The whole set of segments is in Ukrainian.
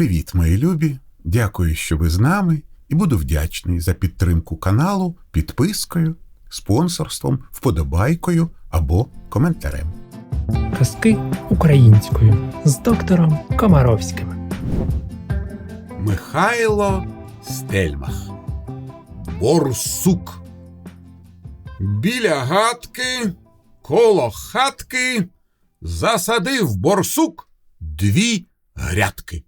Привіт, мої любі! Дякую, що ви з нами, і буду вдячний за підтримку каналу підпискою, спонсорством, вподобайкою або коментарем. Казки українською з доктором Комаровським. Михайло Стельмах Борсук. Біля гадки, коло хатки засадив борсук дві грядки.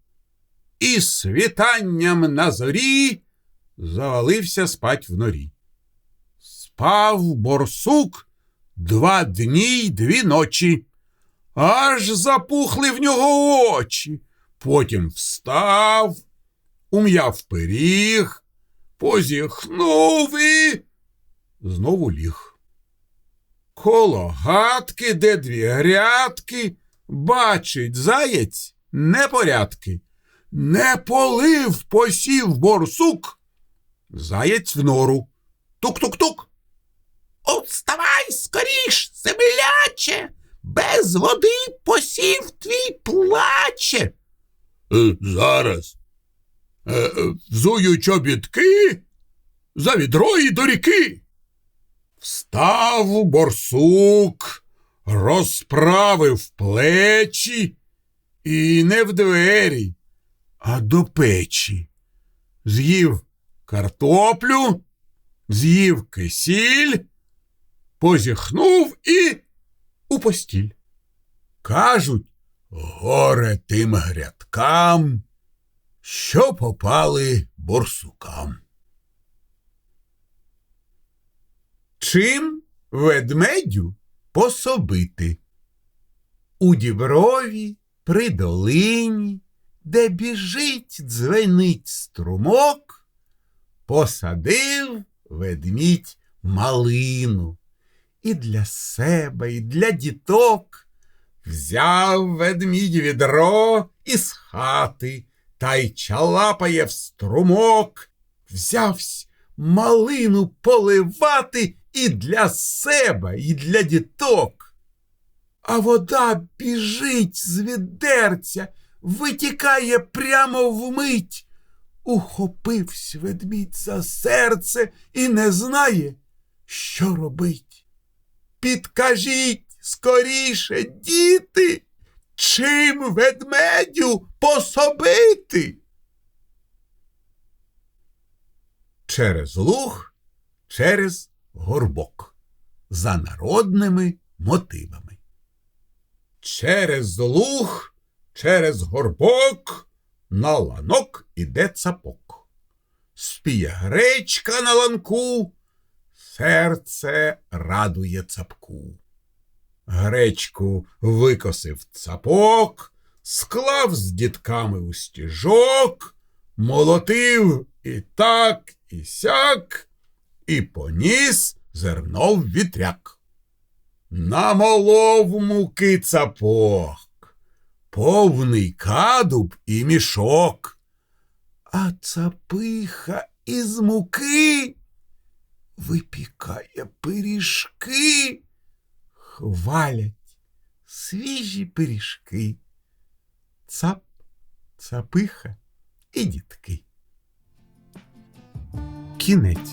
І світанням на зорі завалився спать в норі. Спав борсук два дні й дві ночі, аж запухли в нього очі. Потім встав, ум'яв пиріг, позіхнув і знову ліг. Коло гадки, де дві грядки, бачить заєць непорядки. Не полив посів борсук, заєць в нору. Тук-тук-тук. От вставай скоріш, земляче, без води посів твій плаче. Е, зараз. Е, е, взую чобітки за відро і до ріки. Встав борсук, розправив плечі і не в двері, а до печі. З'їв картоплю, з'їв кисіль, позіхнув і у постіль. Кажуть, горе тим грядкам, що попали борсукам. Чим ведмедю пособити? У діброві при долині, де біжить, дзвенить струмок, посадив ведмідь малину. І для себе, і для діток взяв ведмідь відро із хати та й чалапає в струмок, взявсь малину поливати і для себе, і для діток. А вода біжить з відерця, витікає прямо вмить. Ухопивсь ведмідь за серце і не знає, що робить. Підкажіть скоріше, діти, чим ведмедю пособити? Через луг, через горбок, за народними мотивами. Через луг, через горбок, на ланок іде цапок. Спіє гречка на ланку, серце радує цапку. Гречку викосив цапок, склав з дітками у стіжок, молотив і так, і сяк, і поніс зерно в вітряк. Намолов муки цапок, повний кадуб і мішок, а цапиха із муки випікає пиріжки, хвалять свіжі пиріжки. Цап, цапиха і дітки. Кінець.